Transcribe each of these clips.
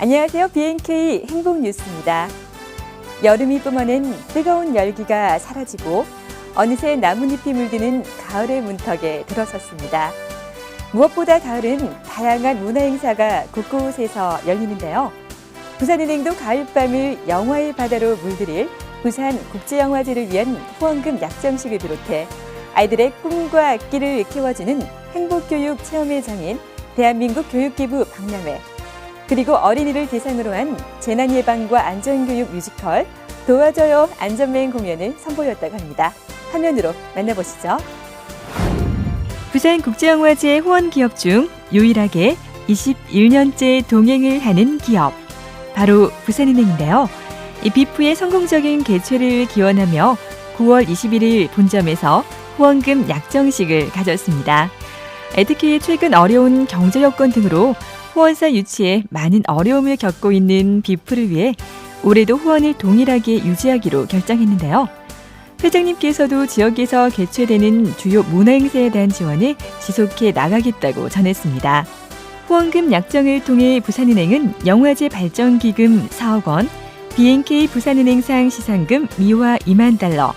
안녕하세요. BNK 행복뉴스입니다. 여름이 뿜어낸 뜨거운 열기가 사라지고 어느새 나뭇잎이 물드는 가을의 문턱에 들어섰습니다. 무엇보다 가을은 다양한 문화 행사가 곳곳에서 열리는데요. 부산은행도 가을밤을 영화의 바다로 물들일 부산 국제영화제를 위한 후원금 약정식을 비롯해 아이들의 꿈과 끼를 키워주는 행복교육 체험의 장인 대한민국 교육기부 박람회 그리고 어린이를 대상으로 한 재난 예방과 안전교육 뮤지컬 도와줘요 안전맨 공연을 선보였다고 합니다. 화면으로 만나보시죠. 부산국제영화제 후원 기업 중 유일하게 21년째 동행을 하는 기업 바로 부산은행인데요. 이 비프의 성공적인 개최를 기원하며 9월 21일 본점에서 후원금 약정식을 가졌습니다. 특히 최근 어려운 경제 여건 등으로 후원사 유치에 많은 어려움을 겪고 있는 비프를 위해 올해도 후원을 동일하게 유지하기로 결정했는데요. 회장님께서도 지역에서 개최되는 주요 문화행사에 대한 지원을 지속해 나가겠다고 전했습니다. 후원금 약정을 통해 부산은행은 영화제 발전기금 4억 원, BNK 부산은행상 시상금 미화 2만 달러,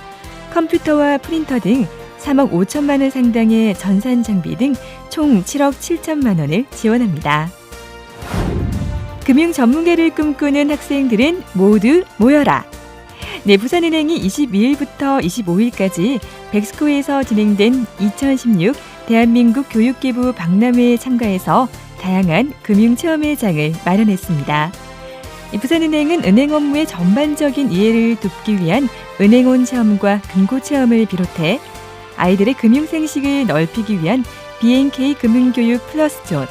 컴퓨터와 프린터 등 3억 5천만 원 상당의 전산 장비 등 총 7억 7천만 원을 지원합니다. 금융 전문가를 꿈꾸는 학생들은 모두 모여라. 네, 부산은행이 22일부터 25일까지 백스코에서 진행된 2016 대한민국 교육기부 박람회에 참가해서 다양한 금융 체험의 장을 마련했습니다. 부산은행은 은행 업무의 전반적인 이해를 돕기 위한 은행원 체험과 금고 체험을 비롯해 아이들의 금융 생식을 넓히기 위한 BNK 금융교육 플러스 존,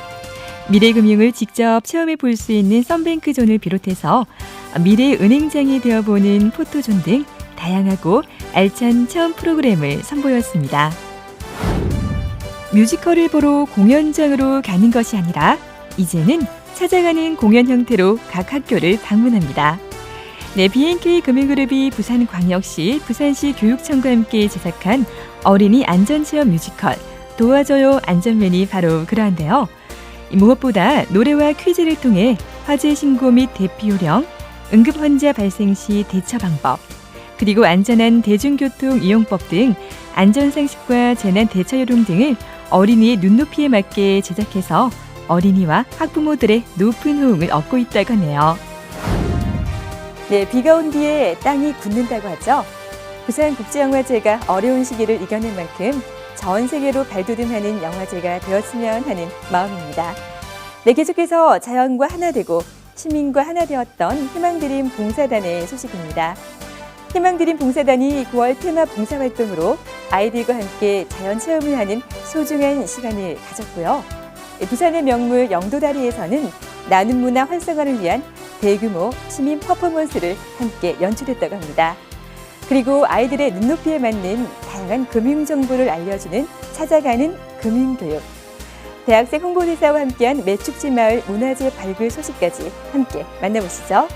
미래금융을 직접 체험해 볼 수 있는 썬뱅크 존을 비롯해서 미래 은행장이 되어보는 포토존 등 다양하고 알찬 체험 프로그램을 선보였습니다. 뮤지컬을 보러 공연장으로 가는 것이 아니라 이제는 찾아가는 공연 형태로 각 학교를 방문합니다. 네, BNK 금융그룹이 부산광역시 부산시 교육청과 함께 제작한 어린이 안전체험 뮤지컬 도와줘요 안전맨이 바로 그러한데요. 무엇보다 노래와 퀴즈를 통해 화재 신고 및 대피 요령, 응급 환자 발생 시 대처 방법, 그리고 안전한 대중교통 이용법 등 안전 상식과 재난 대처 요령 등을 어린이의 눈높이에 맞게 제작해서 어린이와 학부모들의 높은 호응을 얻고 있다고 하네요. 네, 비가 온 뒤에 땅이 굳는다고 하죠. 부산국제영화제가 어려운 시기를 이겨낸 만큼 전 세계로 발돋움하는 영화제가 되었으면 하는 마음입니다. 네, 계속해서 자연과 하나 되고 시민과 하나 되었던 희망드림 봉사단의 소식입니다. 희망드림 봉사단이 9월 테마 봉사활동으로 아이들과 함께 자연 체험을 하는 소중한 시간을 가졌고요. 부산의 명물 영도다리에서는 나눔 문화 활성화를 위한 대규모 시민 퍼포먼스를 함께 연출했다고 합니다. 그리고 아이들의 눈높이에 맞는 다양한 금융 정보를 알려주는 찾아가는 금융교육. 대학생 홍보대사와 함께한 매축지 마을 문화재 발굴 소식까지 함께 만나보시죠.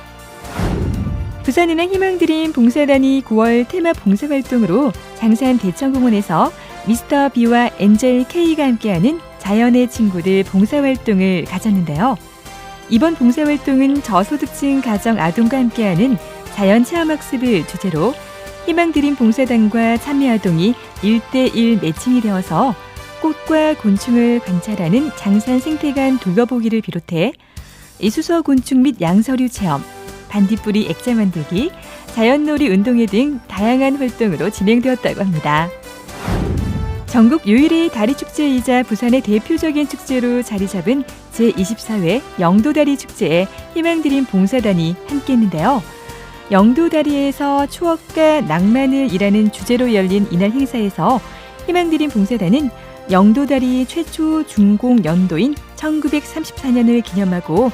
부산은행 희망드림 봉사단이 9월 테마 봉사활동으로 장산 대청공원에서 미스터 B와 엔젤 K가 함께하는 자연의 친구들 봉사활동을 가졌는데요. 이번 봉사활동은 저소득층 가정 아동과 함께하는 자연 체험학습을 주제로 희망드림 봉사단과 참여아동이 1대1 매칭이 되어서 꽃과 곤충을 관찰하는 장산 생태관 둘러보기를 비롯해 이수서 곤충 및 양서류 체험, 반딧불이 액자 만들기, 자연놀이 운동회 등 다양한 활동으로 진행되었다고 합니다. 전국 유일의 다리 축제이자 부산의 대표적인 축제로 자리 잡은 제24회 영도다리 축제에 희망드림 봉사단이 함께했는데요. 영도다리에서 추억과 낭만을 일하는 주제로 열린 이날 행사에서 희망드림 봉사단은 영도다리 최초 준공 연도인 1934년을 기념하고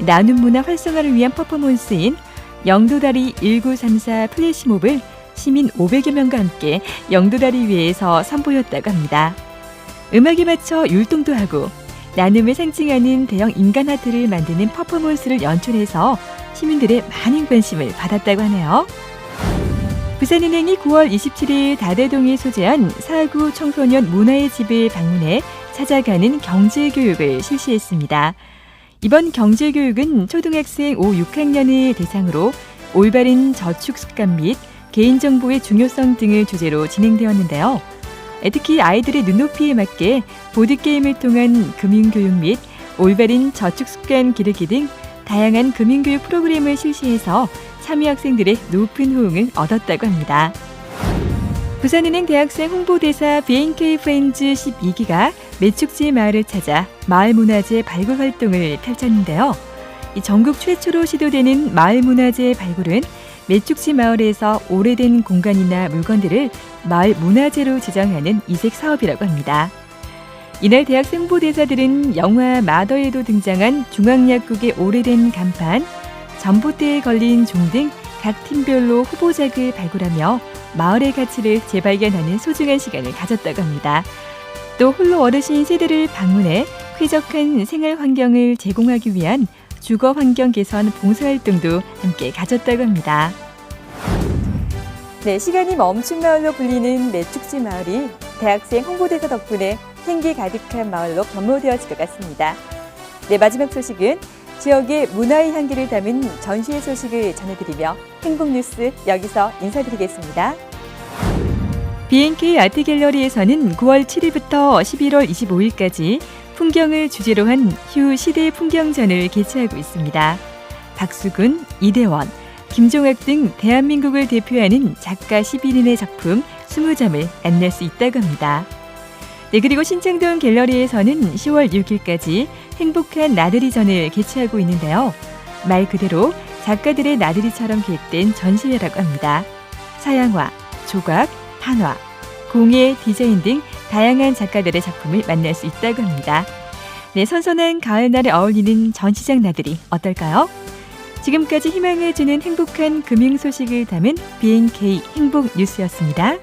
나눔 문화 활성화를 위한 퍼포먼스인 영도다리 1934 플래시몹을 시민 500여 명과 함께 영도다리 위에서 선보였다고 합니다. 음악에 맞춰 율동도 하고 나눔을 상징하는 대형 인간 하트를 만드는 퍼포먼스를 연출해서 시민들의 많은 관심을 받았다고 하네요. 부산은행이 9월 27일 다대동에 소재한 사구 청소년 문화의 집을 방문해 찾아가는 경제교육을 실시했습니다. 이번 경제교육은 초등학생 5, 6학년을 대상으로 올바른 저축 습관 및 개인정보의 중요성 등을 주제로 진행되었는데요. 특히 아이들의 눈높이에 맞게 보드게임을 통한 금융교육 및 올바른 저축 습관 기르기 등 다양한 금융교육 프로그램을 실시해서 참여 학생들의 높은 호응을 얻었다고 합니다. 부산은행 대학생 홍보대사 BNK 프렌즈 12기가 매축지 마을을 찾아 마을 문화재 발굴 활동을 펼쳤는데요. 이 전국 최초로 시도되는 마을 문화재 발굴은 매축지 마을에서 오래된 공간이나 물건들을 마을 문화재로 지정하는 이색 사업이라고 합니다. 이날 대학생 홍보대사들은 영화 마더에도 등장한 중앙약국의 오래된 간판, 전봇대에 걸린 종 등 각 팀별로 후보작을 발굴하며 마을의 가치를 재발견하는 소중한 시간을 가졌다고 합니다. 또 홀로 어르신 세대를 방문해 쾌적한 생활 환경을 제공하기 위한 주거 환경 개선 봉사활동도 함께 가졌다고 합니다. 네, 시간이 멈춘 마을로 불리는 매축지 마을이 대학생 홍보대사 덕분에 생기 가득한 마을로 변모되어질 것 같습니다. 네, 마지막 소식은 지역의 문화의 향기를 담은 전시회 소식을 전해드리며 행복뉴스 여기서 인사드리겠습니다. BNK 아트갤러리에서는 9월 7일부터 11월 25일까지 풍경을 주제로 한 휴 시대 풍경전을 개최하고 있습니다. 박수근, 이대원, 김종학 등 대한민국을 대표하는 작가 11인의 작품 20점을 만날 수 있다고 합니다. 네, 그리고 신창동 갤러리에서는 10월 6일까지 행복한 나들이 전을 개최하고 있는데요. 말 그대로 작가들의 나들이처럼 기획된 전시회라고 합니다. 서양화, 조각, 한화, 공예, 디자인 등 다양한 작가들의 작품을 만날 수 있다고 합니다. 네, 선선한 가을날에 어울리는 전시장 나들이 어떨까요? 지금까지 희망을 주는 행복한 금융 소식을 담은 BNK 행복 뉴스였습니다.